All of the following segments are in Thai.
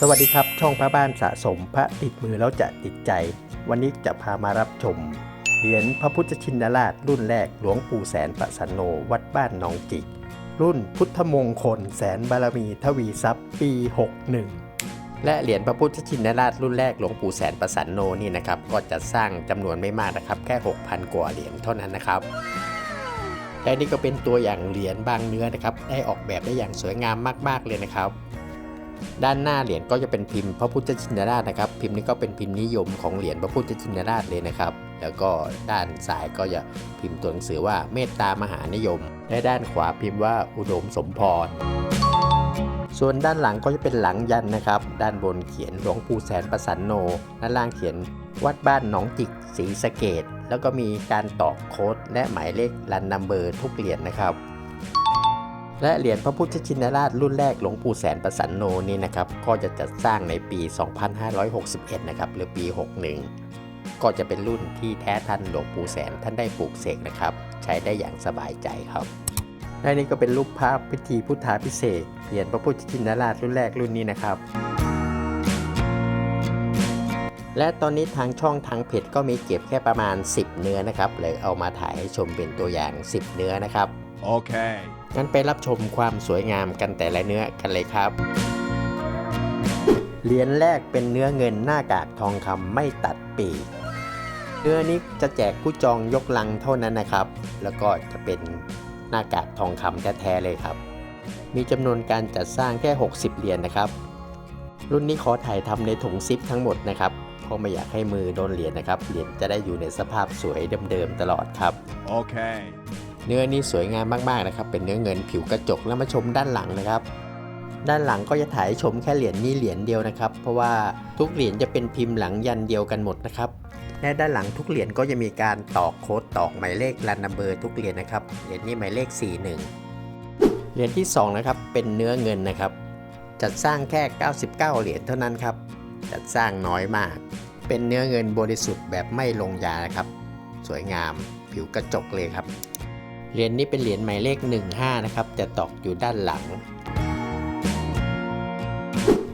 สวัสดีครับช่องพระบ้านสะสมพระติดมือแล้วจะติดใจ วันนี้จะพามารับชม เหรียญพระพุทธชินราชรุ่นแรกหลวงปู่แสนประสันโนวัดบ้านหนองจิก รุ่นพุทธมงคลแสนบารมีทวีทรัพย์ปี 61 และเหรียญพระพุทธชินราชรุ่นแรกหลวงปู่แสนประสันโนนี่นะครับก็จะสร้างจำนวนไม่มากนะครับแค่ 6,000 กว่าเหรียญเท่านั้นนะครับและนี่ก็เป็นตัวอย่างเหรียญบางเนื้อนะครับได้ออกแบบได้อย่างสวยงามมากๆเลยนะครับ ด้านหน้าเหรียญก็จะเป็นพิมพ์พระพุทธชินราชนะครับ พิมพ์นี้ก็เป็นพิมพ์นิยมของเหรียญพระพุทธชินราชเลยนะครับ แล้วก็ด้านซ้ายก็จะพิมพ์ตัวหนังสือว่าเมตตามหานิยม และด้านขวาพิมพ์ว่าอุดมสมพร ส่วนด้านหลังก็จะเป็นหลังยันนะครับ ด้านบนเขียนหลวงปู่แสนประสันโน ด้านล่างเขียนวัดบ้านหนองจิกศรีสะเกดแล้วก็มีการตอกโค้ดและหมายเลขรันนัมเบอร์ทุกเหรียญนะครับ และเหรียญพระพุทธชินราชรุ่นแรกหลวงปู่แสนประสันโนนี่นะครับ ก็จะจัดสร้างในปี 2561 นะครับ หรือปี 61 ก็จะเป็นรุ่นที่แท้ทันหลวงปู่แสนท่านได้ปลูกเสกนะครับ ใช้ได้อย่างสบายใจครับและนี่ก็เป็นรูปภาพพิธีพุทธาพิเศษเหรียญพระพุทธชินราชรุ่นแรกรุ่นนี้นะครับและตอนนี้ทางช่องทางเพจก็มีเก็บแค่ประมาณ 10 เนื้อนะครับเลยเอามาถ่ายให้ชมเป็นตัวอย่าง 10 เนื้อนะครับ Okay. งั้นไปรับชมความสวยงามกันแต่ละเนื้อกันเลยครับ เหรียญแรกเป็นเนื้อเงินหน้ากากทองคำไม่ตัดปีก เนื้อนี้จะแจกผู้จองยกลังเท่านั้นนะครับ แล้วก็จะเป็นหน้ากากทองคำแท้ๆเลยครับ มีจำนวนการจัดสร้างแค่ 60 เหรียญนะครับ รุ่นนี้ขอถ่ายทำในถุงซิปทั้งหมดนะครับเพราะไม่อยากให้มือโดนเหรียญนะครับ เหรียญจะได้อยู่ในสภาพสวยเดิมๆตลอดครับ Okay. เเนื้อนี้สวยงามมากๆนะครับ เป็นเนื้อเงินผิวกระจกแล้วมาชมด้านหลังนะครับ ด้านหลังก็จะถ่ายชมแค่เหรียญนี้เหรียญเดียวนะครับ เพราะว่าทุกเหรียญจะเป็นพิมพ์หลังยันเดียวกันหมดนะครับและด้านหลังทุกเหรียญก็จะมีการตอกโค้ดตอกหมายเลขรันนัมเบอร์ทุกเหรียญนะครับเหรียญนี้หมายเลข 41 เหรียญที่2นะครับเป็นเนื้อเงินนะครับ จัดสร้างแค่ 99 เหรียญเท่านั้นครับจัดสร้างน้อยมาก เป็นเนื้อเงินบริสุทธิ์แบบไม่ลงยานะครับ สวยงามผิวกระจกเลยครับ เหรียญนี้เป็นเหรียญหมายเลข 15 นะครับ จะตอกอยู่ด้านหลัง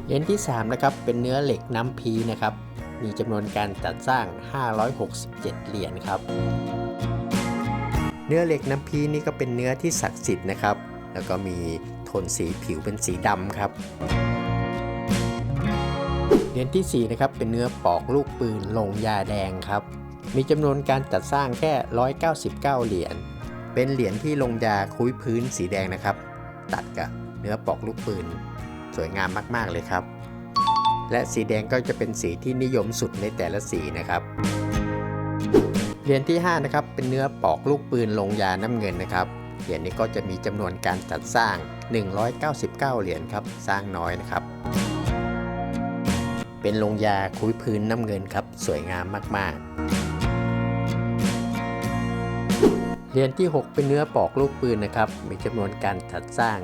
เหรียญที่ 3 นะครับ เป็นเนื้อเหล็กน้ำพีนะครับ มีจำนวนการจัดสร้าง 567 เหรียญครับ เนื้อเหล็กน้ำพีนี่ก็เป็นเนื้อที่ศักดิ์สิทธิ์นะครับ แล้วก็มีโทนสีผิวเป็นสีดำครับเหรียญทีสี่4 นะครับ เป็นเนื้อปอกลูกปืนลงยาแดงครับ มีจำนวนการจัดสร้างแค่ 199 เหรียญ เป็นเหรียญที่ลงยาคุ้ยพื้นสีแดงนะครับ ตัดกับเนื้อปอกลูกปืน สวยงามมาก ๆ เลยครับ และสีแดงก็จะเป็นสีที่นิยมสุดในแต่ละสีนะครับเหรียญที่5นะครับเป็นเนื้อปอกลูกปืนลงยาน้ำเงินนะครับเหรียญนี้ก็จะมีจำนวนการจัดสร้าง 199 เหรียญครับสร้างน้อยนะครับ เป็นลงยาคุ้ยพื้นน้ำเงินครับสวยงามมากๆ เหรียญที่ 6 เป็นเนื้อปอกลูกปืนนะครับ มีจำนวนการจัดสร้าง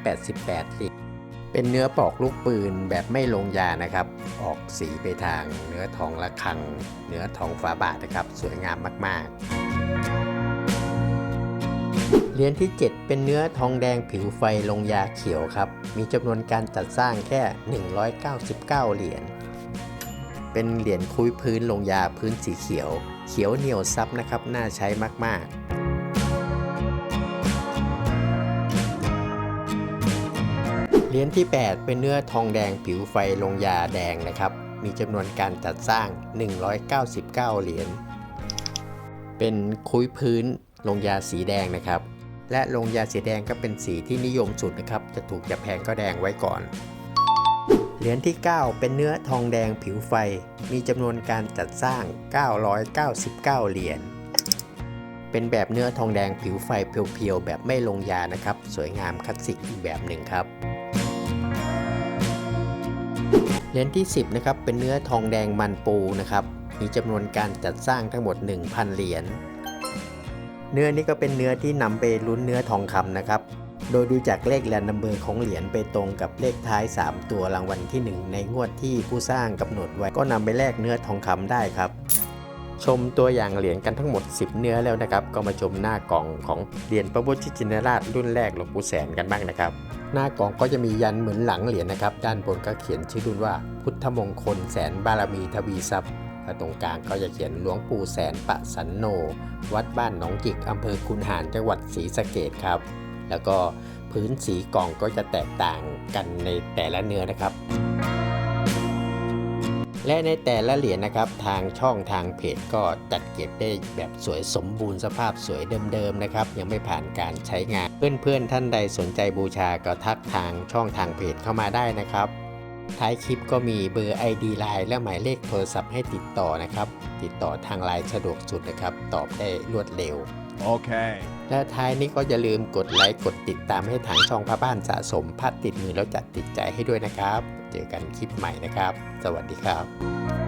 988เหรียญเป็นเนื้อปอกลูกปืนแบบไม่ลงยานะครับ ออกสีไปทางเนื้อทองระฆัง เนื้อทองฝาบาทนะครับ สวยงามมาก ๆ เหรียญที่ 7 เป็นเนื้อทองแดงผิวไฟลงยาเขียวครับ มีจำนวนการจัดสร้างแค่ 199 เหรียญ เป็นเหรียญคุยพื้นลงยาพื้นสีเขียว เขียวเหนียวซับนะครับ น่าใช้มาก ๆเหรียญที่ 8 เป็นเนื้อทองแดงผิวไฟลงยาแดงนะครับ มีจำนวนการจัดสร้าง 199 เหรียญ เป็นคุยพื้นลงยาสีแดงนะครับ และลงยาสีแดงก็เป็นสีที่นิยมสุดนะครับ จะถูกจะแพงก็แดงไว้ก่อน เหรียญที่ 9 เป็นเนื้อทองแดงผิวไฟ มีจำนวนการจัดสร้าง 999 เหรียญ เป็นแบบเนื้อทองแดงผิวไฟเพียวๆ แบบไม่ลงยานะครับ สวยงามคลาสสิกอีกแบบหนึ่งครับ เหรียญที่ 10 นะครับ เป็นเนื้อทองแดงมันปูนะครับ มีจำนวนการจัดสร้างทั้งหมด 1,000 เหรียญ เนื้อนี้ก็เป็นเนื้อที่นำไปลุ้นเนื้อทองคำนะครับ โดยดูจากเลขแลนนัมเบอร์ของเหรียญไปตรงกับเลขท้าย 3 ตัวรางวัลที่ 1 ในงวดที่ผู้สร้างกำหนดไว้ก็นำไปแลกเนื้อทองคำได้ครับชมตัวอย่างเหรียญกันทั้งหมด 10 เนื้อแล้วนะครับ ก็มาชมหน้ากล่องของเหรียญพระพุทธชินราชรุ่นแรกหลวงปู่แสนกันบ้างนะครับ หน้ากล่องก็จะมียันเหมือนหลังเหรียญนะครับ ด้านบนก็เขียนชื่อรุ่นว่า พุทธมงคลแสนบารมีทวีทรัพย์ตรงกลางก็จะเขียนหลวงปู่แสนปะสันโน วัดบ้านหนองจิกอำเภอคุนหารจังหวัดศรีสะเกดครับ แล้วก็พื้นสีกล่องก็จะแตกต่างกันในแต่ละเนื้อนะครับ และในแต่ละเหรียญนะครับ ทางช่องทางเพจก็จัดเก็บได้แบบสวยสมบูรณ์สภาพสวยเดิมๆนะครับ ยังไม่ผ่านการใช้งาน เพื่อนๆท่านใดสนใจบูชาก็ทักทางช่องทางเพจเข้ามาได้นะครับท้ายคลิปก็มีเบอร์ ID ไลน์และหมายเลขโทรศัพท์ให้ติดต่อนะครับ ติดต่อทางไลน์สะดวกสุดนะครับ ตอบได้รวดเร็ว โอเค และท้ายนี้ก็อย่าลืมกดไลค์กดติดตามให้ทางช่องพระบ้านสะสมพัดติดมือแล้วจัดติดใจให้ด้วยนะครับ เจอกันคลิปใหม่นะครับ สวัสดีครับ